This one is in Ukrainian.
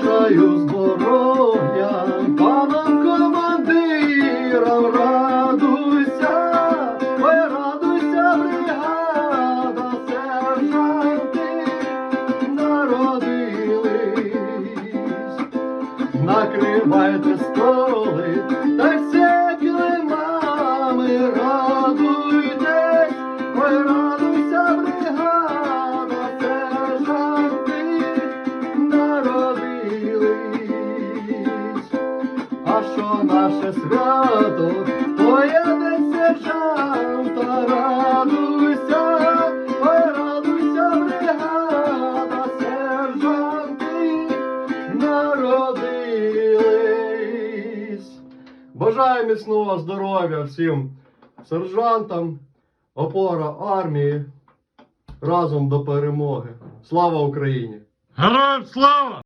бажаю здоров'я, панам командирам радуйся, ой, радуйся, бригада, сержанти народились. Накривайте столи, А що наше свято, день сержанта, радуйся, радуйся, бригада, сержанти народились. Бажаю міцного здоров'я всім сержантам, опора армії. Разом до перемоги. Слава Україні! Героям слава!